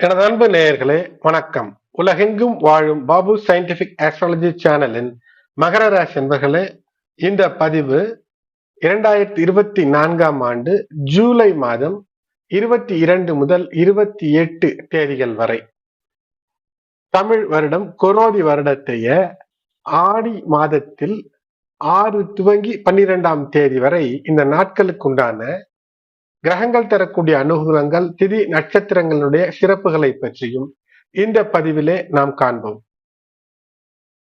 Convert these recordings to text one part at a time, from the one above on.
எனது அன்பு நேயர்களே வணக்கம். உலகெங்கும் வாழும் பாபு சயின்டிபிக் ஆஸ்ட்ராலஜி சேனலின் மகர ராசி என்பர்களே இந்த பதிவு இரண்டாயிரத்தி இருபத்தி நான்காம் ஆண்டு ஜூலை மாதம் இருபத்தி இரண்டு முதல் இருபத்தி எட்டு தேதிகள் வரை. தமிழ் வருடம் கொரோதி வருடத்தைய ஆடி மாதத்தில் ஆறு துவங்கி பன்னிரெண்டாம் தேதி வரை இந்த நாட்களுக்குண்டான கிரகங்கள் தரக்கூடிய அனுகூலங்கள் திதி நட்சத்திரங்களுடைய சிறப்புகளை பற்றியும் இந்த பதிவிலே நாம் காண்போம்.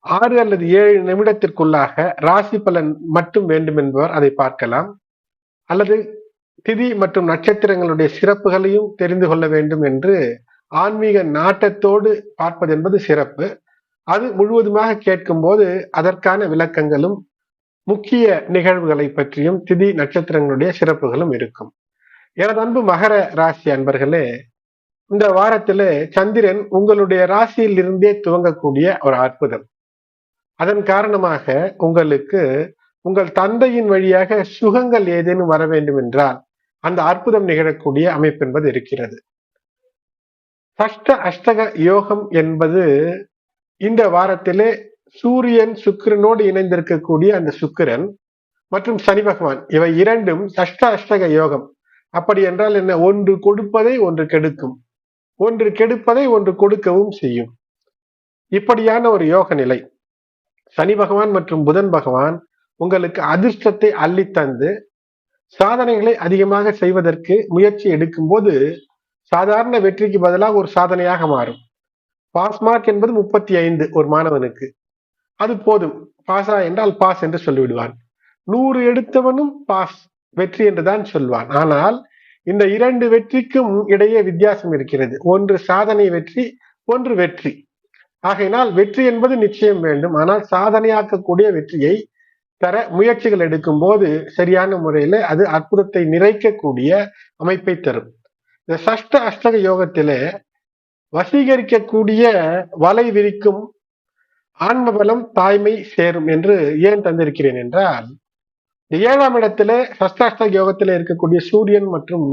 ஆறு அல்லது ஏழு நிமிடத்திற்குள்ளாக ராசி பலன் மட்டும் வேண்டும் என்பவர் அதை பார்க்கலாம். அல்லது திதி மற்றும் நட்சத்திரங்களுடைய சிறப்புகளையும் தெரிந்து கொள்ள வேண்டும் என்று ஆன்மீக நாட்டத்தோடு பார்ப்பது என்பது சிறப்பு. அது முழுவதுமாக கேட்கும் போது அதற்கான விளக்கங்களும் முக்கிய நிகழ்வுகளை பற்றியும் திதி நட்சத்திரங்களுடைய சிறப்புகளும் இருக்கும். எனது அன்பு மகர ராசி அன்பர்களே இந்த வாரத்திலே சந்திரன் உங்களுடைய ராசியில் இருந்தே துவங்கக்கூடிய ஒரு அற்புதம். அதன் காரணமாக உங்களுக்கு உங்கள் தந்தையின் வழியாக சுகங்கள் ஏதேனும் வர வேண்டும் என்றால் அந்த அற்புதம் நிகழக்கூடிய அமைப்பு என்பது இருக்கிறது. சஷ்ட அஷ்டக யோகம் என்பது இந்த வாரத்திலே சூரியன் சுக்கிரனோடு இணைந்திருக்கக்கூடிய அந்த சுக்கிரன் மற்றும் சனி பகவான் இவை இரண்டும் சஷ்ட அஷ்டக யோகம் அப்படி என்றால் என்ன? ஒன்று கொடுப்பதை ஒன்று கெடுக்கும். ஒன்று கெடுப்பதை ஒன்று கொடுக்கவும் செய்யும். இப்படியான ஒரு யோக நிலை சனி பகவான் மற்றும் புதன் பகவான் உங்களுக்கு அதிர்ஷ்டத்தை அள்ளித்தந்து சாதனைகளை அதிகமாக செய்வதற்கு முயற்சி எடுக்கும் போது சாதாரண வெற்றிக்கு பதிலாக ஒரு சாதனையாக மாறும். பாஸ் மார்க் என்பது முப்பத்தி ஐந்து ஒரு மாணவனுக்கு. அது போதும். பாஸா என்றால் பாஸ் என்று சொல்லிவிடுவான். நூறு எடுத்தவனும் பாஸ். வெற்றி என்றுதான் சொல்வான். ஆனால் இந்த இரண்டு வெற்றிக்கும் இடையே வித்தியாசம் இருக்கிறது. ஒன்று சாதனை வெற்றி ஒன்று வெற்றி. ஆகையினால் வெற்றி என்பது நிச்சயம் வேண்டும். ஆனால் சாதனையாக்கக்கூடிய வெற்றியை தர முயற்சிகள் எடுக்கும் போது சரியான முறையில அது அற்புதத்தை நிறைக்கக்கூடிய அமைப்பை தரும். இந்த சஷ்ட அஷ்டக யோகத்திலே வசீகரிக்கக்கூடிய வலை விரிக்கும் ஆன்மபலம் தாய்மை சேரும் என்று ஏன் தந்திருக்கிறேன் என்றால் ஏழாம் இடத்துல சஷ்டாஷ்ட யோகத்துல இருக்கக்கூடிய சூரியன் மற்றும்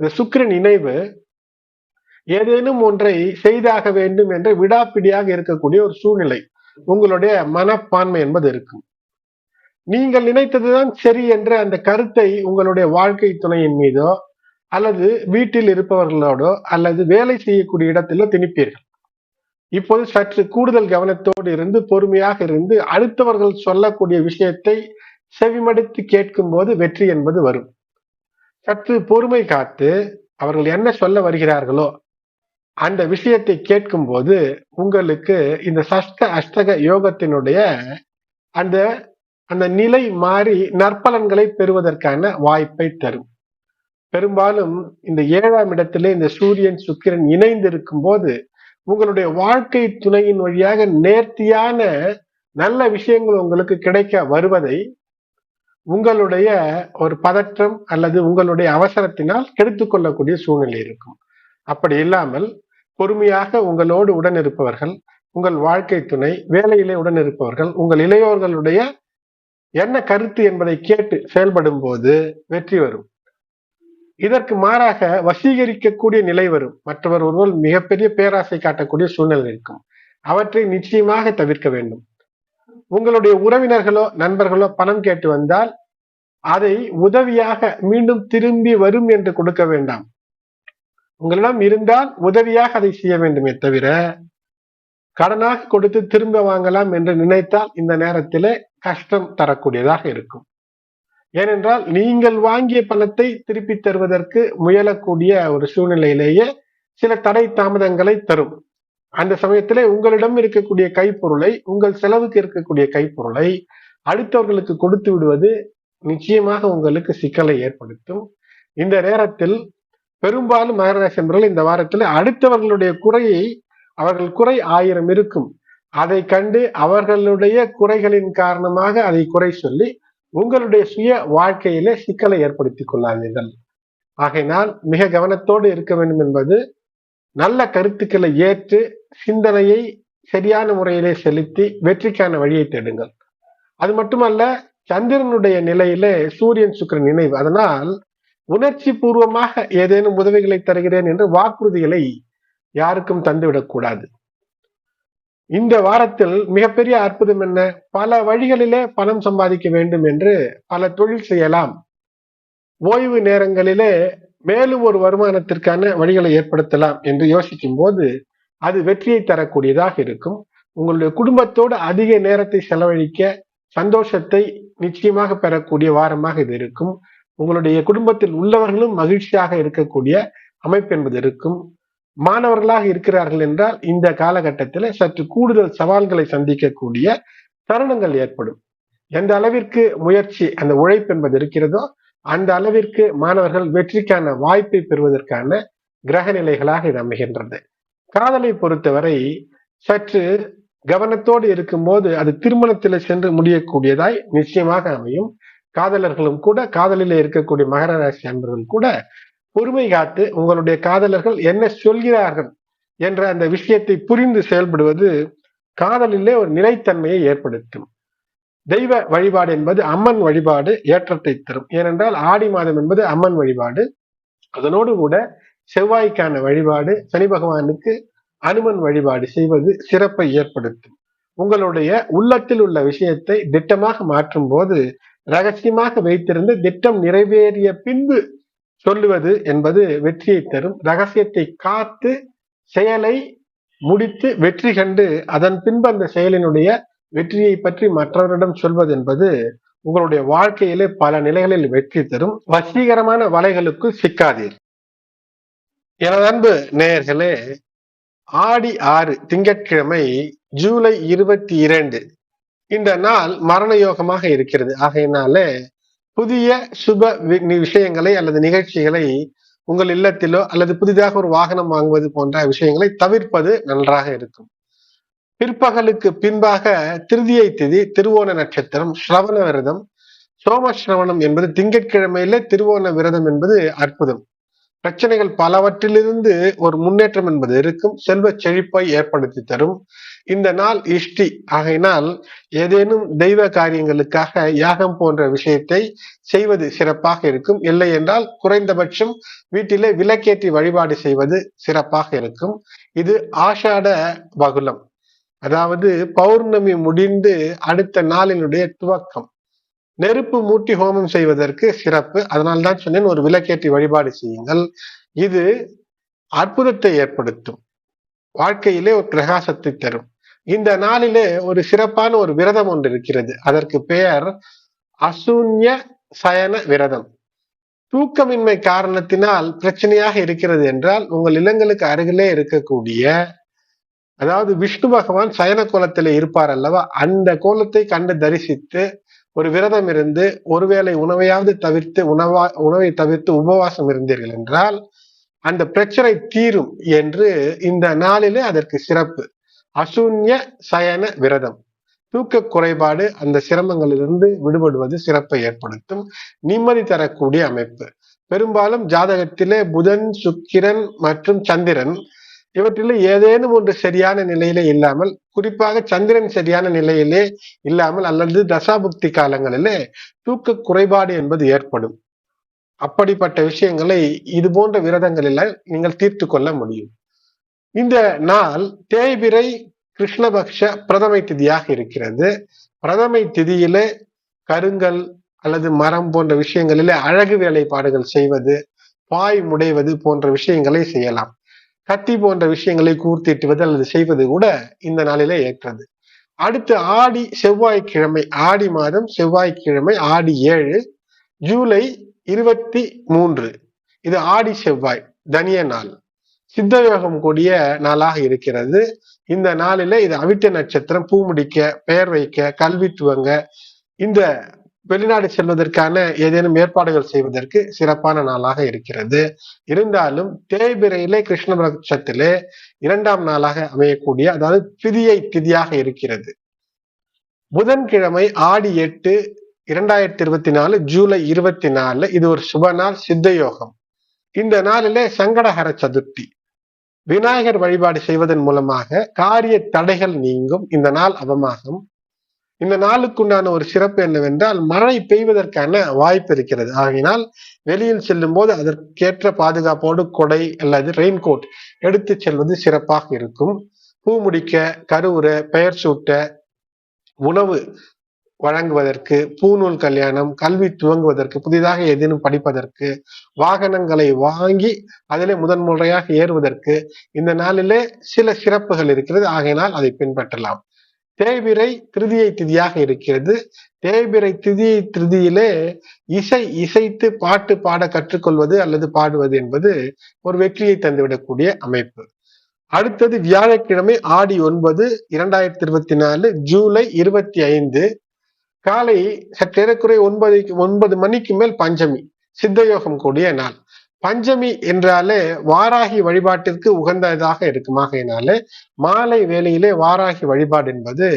சுக்கிரன் இணைவு ஏதேனும் ஒன்றை செய்தாக வேண்டும் என்ற விடாப்பிடியாக இருக்கக்கூடிய ஒரு சூழ்நிலை உங்களுடைய மனப்பான்மை என்பது இருக்கும். நீங்கள் நினைத்ததுதான் சரி என்ற அந்த கருத்தை உங்களுடைய வாழ்க்கை துணையின் மீதோ அல்லது வீட்டில் இருப்பவர்களோடோ அல்லது வேலை செய்யக்கூடிய இடத்திலோ திணிப்பீர்கள். இப்போது சற்று கூடுதல் கவனத்தோடு இருந்து பொறுமையாக இருந்து அடுத்தவர்கள் சொல்லக்கூடிய விஷயத்தை செவிமடுத்து கேட்கும் போது வெற்றி என்பது வரும். சற்று பொறுமை காத்து அவர்கள் என்ன சொல்ல வருகிறார்களோ அந்த விஷயத்தை கேட்கும் போது உங்களுக்கு இந்த சஷ்ட அஷ்டக யோகத்தினுடைய அந்த அந்த நிலை மாறி நற்பலன்களை பெறுவதற்கான வாய்ப்பை தரும். பெரும்பாலும் இந்த ஏழாம் இடத்திலே இந்த சூரியன் சுக்கிரன் இணைந்து இருக்கும் போது உங்களுடைய வாழ்க்கை துணையின் வழியாக நேர்த்தியான நல்ல விஷயங்கள் உங்களுக்கு கிடைக்க வருவதை உங்களுடைய ஒரு பதற்றம் அல்லது உங்களுடைய அவசரத்தினால் கெடுத்து கொள்ளக்கூடிய சூழ்நிலை இருக்கும். அப்படி இல்லாமல் பொறுமையாக உங்களோடு உடன் இருப்பவர்கள் உங்கள் வாழ்க்கை துணை வேலையிலே உடன் இருப்பவர்கள் உங்கள் இளையோர்களுடைய என்ன கருத்து என்பதை கேட்டு செயல்படும் போது வெற்றி வரும். இதற்கு மாறாக வசீகரிக்கக்கூடிய நிலை வரும். மற்றவர் ஒருவர் மிகப்பெரிய பேராசை காட்டக்கூடிய சூழ்நிலை இருக்கும். அவற்றை நிச்சயமாக தவிர்க்க வேண்டும். உங்களுடைய உறவினர்களோ நண்பர்களோ பணம் கேட்டு வந்தால் அதை உதவியாக மீண்டும் திரும்பி வரும் என்று கொடுக்க வேண்டாம். உங்களிடம் இருந்தால் உதவியாக அதை செய்ய வேண்டுமே தவிர கடனாக கொடுத்து திரும்ப வாங்கலாம் என்று நினைத்தால் இந்த நேரத்திலே கஷ்டம் தரக்கூடியதாக இருக்கும். ஏனென்றால் நீங்கள் வாங்கிய பணத்தை திருப்பி தருவதற்கு முயலக்கூடிய ஒரு சூழ்நிலையிலேயே சில தடை தாமதங்களை தரும். அந்த சமயத்திலே உங்களிடம் இருக்கக்கூடிய கைப்பொருளை உங்கள் செலவுக்கு இருக்கக்கூடிய கைப்பொருளை அடுத்தவர்களுக்கு கொடுத்து விடுவது நிச்சயமாக உங்களுக்கு சிக்கலை ஏற்படுத்தும். இந்த நேரத்தில் பெரும்பாலும் மகராசி என்பவர்கள் இந்த வாரத்தில் அடுத்தவர்களுடைய குறையை அவர்கள் குறை ஆயிரம் இருக்கும். அதை கண்டு அவர்களுடைய குறைகளின் காரணமாக அதை குறை சொல்லி உங்களுடைய சுய வாழ்க்கையிலே சிக்கலை ஏற்படுத்திக் கொள்ளாதீர்கள். ஆகையினால் மிக கவனத்தோடு இருக்க வேண்டும் என்பது நல்ல கருத்துக்களை ஏற்று சிந்தனையை சரியான முறையிலே செலுத்தி வெற்றிக்கான வழியை தேடுங்கள். அது மட்டுமல்ல சந்திரனுடைய நிலையிலே சூரியன் சுக்கரன் நினைவு. அதனால் உணர்ச்சி பூர்வமாக ஏதேனும் உதவிகளை தருகிறேன் என்று வாக்குறுதிகளை யாருக்கும் தந்துவிடக்கூடாது இந்த வாரத்தில் மிகப்பெரிய அற்புதம் என்ன? பல வழிகளிலே பணம் சம்பாதிக்க வேண்டும் என்று பல தொழில் செய்யலாம். ஓய்வு நேரங்களிலே மேலும் ஒரு வருமானத்திற்கான வழிகளை ஏற்படுத்தலாம் என்று யோசிக்கும் போது அது வெற்றியை தரக்கூடியதாக இருக்கும். உங்களுடைய குடும்பத்தோடு அதிக நேரத்தை செலவழிக்க சந்தோஷத்தை நிச்சயமாக பெறக்கூடிய வாரமாக இது இருக்கும். உங்களுடைய குடும்பத்தில் உள்ளவர்களும் மகிழ்ச்சியாக இருக்கக்கூடிய அமைப்பு என்பது இருக்கும். மாணவர்களாக இருக்கிறார்கள் என்றால் இந்த காலகட்டத்தில் சற்று கூடுதல் சவால்களை சந்திக்கக்கூடிய தருணங்கள் ஏற்படும். எந்த அளவிற்கு முயற்சி அந்த உழைப்பு என்பது இருக்கிறதோ அந்த அளவிற்கு மாணவர்கள் வெற்றிக்கான வாய்ப்பை பெறுவதற்கான கிரக நிலைகளாக இது அமைகின்றது. காதலை பொறுத்தவரை சற்று கவனத்தோடு இருக்கும்போது அது திருமணத்தில் சென்று முடியக்கூடியதாய் நிச்சயமாக அமையும். காதலர்களும் கூட காதலில் இருக்கக்கூடிய மகர ராசி அன்பர்கள் கூட பொறுமை காத்து உங்களுடைய காதலர்கள் என்ன சொல்கிறார்கள் என்ற அந்த விஷயத்தை புரிந்து செயல்படுவது காதலிலே ஒரு நிலைத்தன்மையை ஏற்படுத்தும். தெய்வ வழிபாடு என்பது அம்மன் வழிபாடு ஏற்றத்தை தரும். ஏனென்றால் ஆடி மாதம் என்பது அம்மன் வழிபாடு. அதனோடு கூட செவ்வாய்க்கான வழிபாடு சனி பகவானுக்கு அனுமன் வழிபாடு செய்வது சிறப்பை ஏற்படுத்தும். உங்களுடைய உள்ளத்தில் உள்ள விஷயத்தை திட்டமாக மாற்றும் போது ரகசியமாக வைத்திருந்து திட்டம் நிறைவேறிய பின்பு சொல்லுவது என்பது வெற்றியை தரும். ரகசியத்தை காத்து செயலை முடித்து வெற்றி கண்டு அதன் பின்பு அந்த செயலினுடைய வெற்றியை பற்றி மற்றவரிடம் சொல்வது என்பது உங்களுடைய வாழ்க்கையிலே பல நிலைகளில் வெற்றி தரும் வசீகரமான வலைகளுக்கு சிக்காதீர். எனது அன்பு நேயர்களே ஆடி ஆறு திங்கட்கிழமை ஜூலை இருபத்தி இரண்டு. இந்த நாள் மரண யோகமாக இருக்கிறது. ஆகையினால புதிய சுப விஷயங்களை அல்லது நிகழ்ச்சிகளை உங்கள் இல்லத்திலோ அல்லது புதிதாக ஒரு வாகனம் வாங்குவது போன்ற விஷயங்களை தவிர்ப்பது நன்றாக இருக்கும். பிற்பகலுக்கு பின்பாக திருதியை திதி திருவோண நட்சத்திரம் ஸ்ரவண விரதம் சோம சோமஸ்ரவணம் என்பது திங்கட்கிழமையில திருவோண விரதம் என்பது அற்புதம். பிரச்சனைகள் பலவற்றிலிருந்து ஒரு முன்னேற்றம் என்பது இருக்கும். செல்வ செழிப்பை ஏற்படுத்தி தரும். இந்த நாள் இஷ்டி. ஆகையினால் ஏதேனும் தெய்வ காரியங்களுக்காக யாகம் போன்ற விஷயத்தை செய்வது சிறப்பாக இருக்கும். இல்லை என்றால் குறைந்தபட்சம் வீட்டிலே விளக்கேற்றி வழிபாடு செய்வது சிறப்பாக இருக்கும். இது ஆஷாட பகுலம் அதாவது பௌர்ணமி முடிந்து அடுத்த நாளினுடைய துவக்கம். நெருப்பு மூட்டி ஹோமம் செய்வதற்கு சிறப்பு. அதனால்தான் சொன்னேன் ஒரு விளக்கேற்றி வழிபாடு செய்யுங்கள். இது அற்புதத்தை ஏற்படுத்தும். வாழ்க்கையிலே ஒரு பிரகாசத்தை தரும். இந்த நாளிலே ஒரு சிறப்பான ஒரு விரதம் ஒன்று இருக்கிறது. அதற்கு பெயர் அசூன்ய சயன விரதம். தூக்கமின்மை காரணத்தினால் பிரச்சனையாக இருக்கிறது என்றால் உங்கள் இல்லங்களுக்கு அருகிலே இருக்கக்கூடிய அதாவது விஷ்ணு பகவான் சயன கோலத்திலே இருப்பார் அல்லவா? அந்த கோலத்தை கண்டு தரிசித்து ஒரு விரதம் இருந்து ஒருவேளை உணவையாவது தவிர்த்து உணவா உணவை தவிர்த்து உபவாசம் இருந்தீர்கள் என்றால் அந்த பிரச்சனை தீரும் என்று இந்த நாளிலே அதற்கு சிறப்பு. அசூன்ய சயன விரதம். தூக்க குறைபாடு அந்த சிரமங்களிலிருந்து விடுபடுவது சிறப்பை ஏற்படுத்தும். நிம்மதி தரக்கூடிய அமைப்பு. பெரும்பாலும் ஜாதகத்திலே புதன் சுக்கிரன் மற்றும் சந்திரன் இவற்றில் ஏதேனும் ஒன்று சரியான நிலையிலே இல்லாமல் குறிப்பாக சந்திரன் சரியான நிலையிலே இல்லாமல் அல்லது தசாபுக்தி காலங்களிலே தூக்க குறைபாடு என்பது ஏற்படும். அப்படிப்பட்ட விஷயங்களை இது போன்ற விரதங்களில நீங்கள் தீர்த்து கொள்ள முடியும். இந்த நாள் தேய்பிரை கிருஷ்ணபக்ஷ பிரதமை திதியாக இருக்கிறது. பிரதமை திதியிலே கருங்கல் அல்லது மரம் போன்ற விஷயங்களிலே அழகு வேலைப்பாடுகள் செய்வது பாய் முடைவது போன்ற விஷயங்களை செய்யலாம். கத்தி போன்ற விஷயங்களை கூர்த்திட்டுவது அல்லது செய்வது கூட இந்த நாளிலே ஏற்றது. அடுத்து ஆடி செவ்வாய்க்கிழமை ஆடி மாதம் செவ்வாய்க்கிழமை ஆடி ஏழு ஜூலை இருபத்தி மூன்று இது ஆடி செவ்வாய் தனிய நாள். சித்தயோகம் கூடிய நாளாக இருக்கிறது. இந்த நாளில இது அவிட்ட நட்சத்திரம் பூ முடிக்க பெயர் வைக்க கல்வி துவங்க இந்த வெளிநாடு செல்வதற்கான ஏதேனும் ஏற்பாடுகள் செய்வதற்கு சிறப்பான நாளாக இருக்கிறது. இருந்தாலும் தேய்பிரையிலே கிருஷ்ணபட்சத்திலே இரண்டாம் நாளாக அமையக்கூடிய அதாவது திதியை திதியாக இருக்கிறது. புதன்கிழமை ஆடி எட்டு இரண்டாயிரத்தி இருபத்தி நாலு ஜூலை இருபத்தி நாலு இது ஒரு சுப நாள் சித்த யோகம். இந்த நாளிலே சங்கடஹர சதுர்த்தி. விநாயகர் வழிபாடு செய்வதன் மூலமாக காரிய தடைகள் நீங்கும். இந்த நாள் அவமாகும் இந்த நாளுக்குண்டான ஒரு சிறப்பு என்னவென்றால் மழை பெய்வதற்கான வாய்ப்பு இருக்கிறது. ஆகினால் வெளியில் செல்லும் போது அதற்கேற்ற பாதுகாப்போடு கொடை அல்லது ரெயின்கோட் எடுத்து செல்வது சிறப்பாக இருக்கும். பூ முடிக்க கருவுற பெயர் சூட்ட உணவு வழங்குவதற்கு பூநூல் கல்யாணம் கல்வி துவங்குவதற்கு புதிதாக ஏதேனும் படிப்பதற்கு வாகனங்களை வாங்கி அதிலே முதன் முறையாக ஏறுவதற்கு இந்த நாளிலே சில சிறப்புகள் இருக்கிறது. ஆகையினால் அதை பின்பற்றலாம். தேய்பிரை திருதியை திதியாக இருக்கிறது. தேய்பிரை திதியை திருதியிலே இசை இசைத்து பாட்டு பாட கற்றுக்கொள்வது அல்லது பாடுவது என்பது ஒரு வெற்றியை தந்துவிடக்கூடிய அமைப்பு. அடுத்தது வியாழக்கிழமை ஆடி ஒன்பது இரண்டாயிரத்தி இருபத்தி நாலு ஜூலை இருபத்தி ஐந்து. காலை சற்றேறக்குறை ஒன்பது ஒன்பது மணிக்கு மேல் பஞ்சமி சித்தயோகம் கூடிய நாள். பஞ்சமி என்றாலே வாராகி வழிபாட்டிற்கு உகந்ததாக இருக்குமாகையினாலே மாலை வேளையிலே வாராகி வழிபாடு என்பது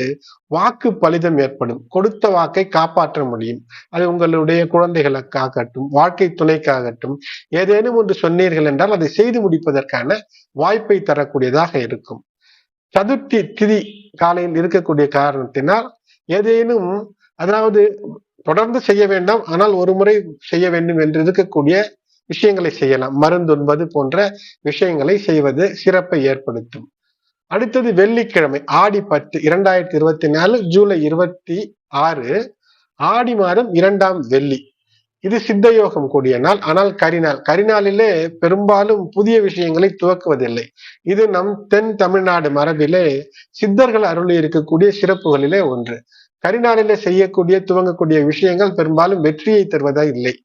வாக்கு பலிதம் ஏற்படும். கொடுத்த வாக்கை காப்பாற்ற முடியும். அது உங்களுடைய குழந்தைகளுக்காகட்டும் வாழ்க்கை துணைக்காகட்டும் ஏதேனும் ஒன்று சொன்னீர்கள் என்றால் அதை செய்து முடிப்பதற்கான வாய்ப்பை தரக்கூடியதாக இருக்கும். சதுர்த்தி திதி காலையில் இருக்கக்கூடிய காரணத்தினால் ஏதேனும் அதாவது தொடர்ந்து செய்ய வேண்டாம் ஆனால் ஒரு முறை செய்ய வேண்டும் என்று இருக்கக்கூடிய விஷயங்களை செய்யலாம். மருந்துண்பது போன்ற விஷயங்களை செய்வது சிறப்பை ஏற்படுத்தும். அடுத்தது வெள்ளிக்கிழமை ஆடி பத்து இரண்டாயிரத்தி இருபத்தி நாலு ஜூலை இருபத்தி ஆறு ஆடி மாதம் இரண்டாம் வெள்ளி. இது சித்தயோகம் கூடிய நாள். ஆனால் கரிநாள் கரிநாளிலே பெரும்பாலும் புதிய விஷயங்களை துவக்குவதில்லை. இது நம் தென் தமிழ்நாடு மரபிலே சித்தர்கள் அருளி இருக்கக்கூடிய சிறப்புகளிலே ஒன்று. கரிநாளிலே செய்யக்கூடிய துவங்கக்கூடிய விஷயங்கள் பெரும்பாலும் வெற்றியை தருவதா இல்லை.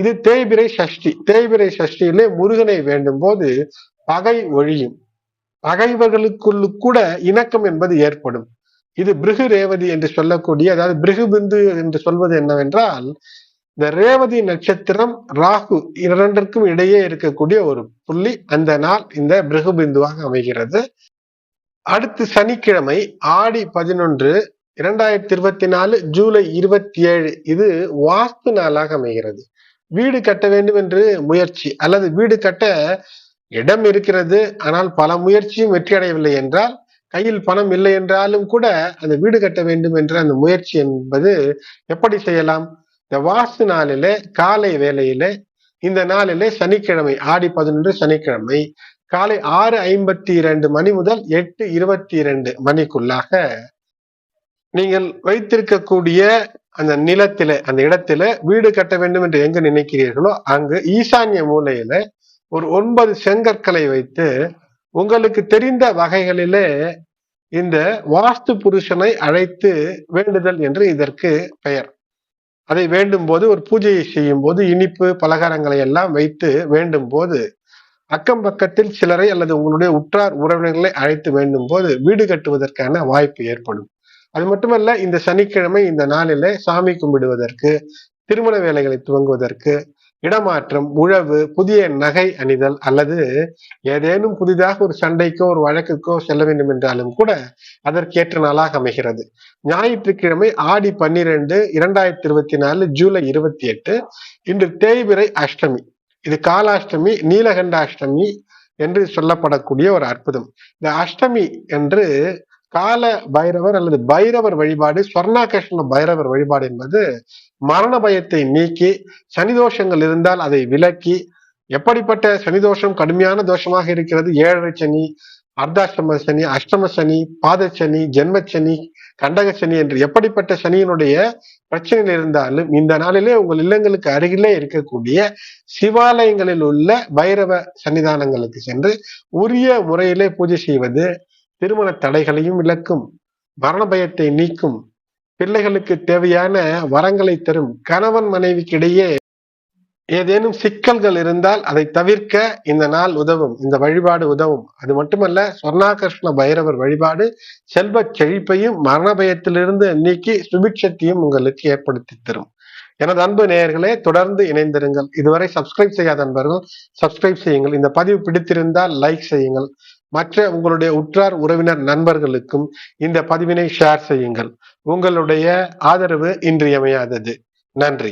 இது தேய்பிரை சஷ்டி. தேய்பிரை சஷ்டியிலே முருகனை வேண்டும் போது பகை ஒழியும். பகைவர்களுக்குள்ளு கூட இணக்கம் என்பது ஏற்படும். இது பிருகு ரேவதி என்று சொல்லக்கூடிய அதாவது பிருகு பிந்து என்று சொல்வது என்னவென்றால் இந்த ரேவதி நட்சத்திரம் ராகு இரண்டிற்கும் இடையே இருக்கக்கூடிய ஒரு புள்ளி அந்த நாள் இந்த பிருகு பிந்துவாக அமைகிறது. அடுத்து சனிக்கிழமை ஆடி பதினொன்று இரண்டாயிரத்தி இருபத்தி நாலு ஜூலை இருபத்தி ஏழு இது வாஸ்து நாளாக அமைகிறது. வீடு கட்ட வேண்டும் என்று முயற்சி அல்லது வீடு கட்ட இடம் இருக்கிறது ஆனால் பல முயற்சியும் வெற்றி அடையவில்லை என்றால் கையில் பணம் இல்லை என்றாலும் கூட அந்த வீடு கட்ட வேண்டும் என்ற அந்த முயற்சி என்பது எப்படி செய்யலாம்? இந்த வாசு நாளிலே காலை வேலையிலே இந்த நாளிலே சனிக்கிழமை ஆடி பதினொன்று சனிக்கிழமை காலை ஆறு ஐம்பத்தி இரண்டு மணி முதல் எட்டு இருபத்தி இரண்டு மணிக்குள்ளாக நீங்கள் வைத்திருக்கக்கூடிய அந்த நிலத்தில அந்த இடத்துல வீடு கட்ட வேண்டும் என்று எங்க நினைக்கிறீர்களோ அங்கு ஈசான்ய மூலையில ஒரு ஒன்பது செங்கற்களை வைத்து உங்களுக்கு தெரிந்த வகைகளிலே இந்த வாஸ்து புருஷனை அழைத்து வேண்டுதல் என்று இதற்கு பெயர். அதை வேண்டும் போது ஒரு பூஜையை செய்யும் போது இனிப்பு பலகாரங்களை எல்லாம் வைத்து வேண்டும் போது அக்கம் பக்கத்தில் சிலரை அல்லது உங்களுடைய உற்றார் உறவினர்களை அழைத்து வேண்டும் போது வீடு கட்டுவதற்கான வாய்ப்பு ஏற்படும். அது மட்டுமல்ல இந்த சனிக்கிழமை இந்த நாளில சாமி கும்பிடுவதற்கு திருமண வேலைகளை துவங்குவதற்கு இடமாற்றம் உழவு புதிய நகை அணிதல் அல்லது ஏதேனும் புதிதாக ஒரு சண்டைக்கோ ஒரு வழக்குக்கோ செல்ல வேண்டும் என்றாலும் கூட அதற்கேற்ற நாளாக அமைகிறது. ஞாயிற்றுக்கிழமை ஆடி பன்னிரெண்டு இரண்டாயிரத்தி இருபத்தி நாலு ஜூலை இருபத்தி எட்டு இன்று தேய்பிரை அஷ்டமி. இது காலாஷ்டமி நீலகண்ட அஷ்டமி என்று சொல்லப்படக்கூடிய ஒரு அற்புதம். இந்த அஷ்டமி என்று கால பைரவர் அல்லது பைரவர் வழிபாடு ஸ்வர்ணாகிருஷ்ண பைரவர் வழிபாடு என்பது மரண பயத்தை நீக்கி சனிதோஷங்கள் இருந்தால் அதை விலக்கி எப்படிப்பட்ட சனிதோஷம் கடுமையான தோஷமாக இருக்கிறது? ஏழரை சனி அர்த்தாஷ்டம சனி அஷ்டம சனி பாதச்சனி ஜென்மச்சனி கண்டக சனி என்று எப்படிப்பட்ட சனியினுடைய பிரச்சனைகள் இருந்தாலும் இந்த நாளிலே உங்கள் இல்லங்களுக்கு அருகிலே இருக்கக்கூடிய சிவாலயங்களில் உள்ள பைரவ சன்னிதானங்களுக்கு சென்று உரிய முறையிலே பூஜை செய்வது திருமண தடைகளையும் விளக்கும் மரண பயத்தை நீக்கும் பிள்ளைகளுக்கு தேவையான வரங்களை தரும் கணவன் மனைவிக்கு இடையே ஏதேனும் சிக்கல்கள் இருந்தால் அதை தவிர்க்க இந்த நாள் உதவும் இந்த வழிபாடு உதவும். அது மட்டுமல்ல சொர்ணாகிருஷ்ண பைரவர் வழிபாடு செல்வ செழிப்பையும் மரண பயத்திலிருந்து நீக்கி சுபிக்ஷத்தையும் உங்களுக்கு ஏற்படுத்தி தரும். எனது அன்பு நேயர்களே தொடர்ந்து இணைந்திருங்கள். இதுவரை சப்ஸ்கிரைப் செய்யாத நண்பர்கள் சப்ஸ்கிரைப் செய்யுங்கள். இந்த பதிவு பிடித்திருந்தால் லைக் செய்யுங்கள். மற்ற உங்களுடைய உற்றார் உறவினர் நண்பர்களுக்கும் இந்த பதிவினை ஷேர் செய்யுங்கள். உங்களுடைய ஆதரவு இன்றியமையாதது. நன்றி.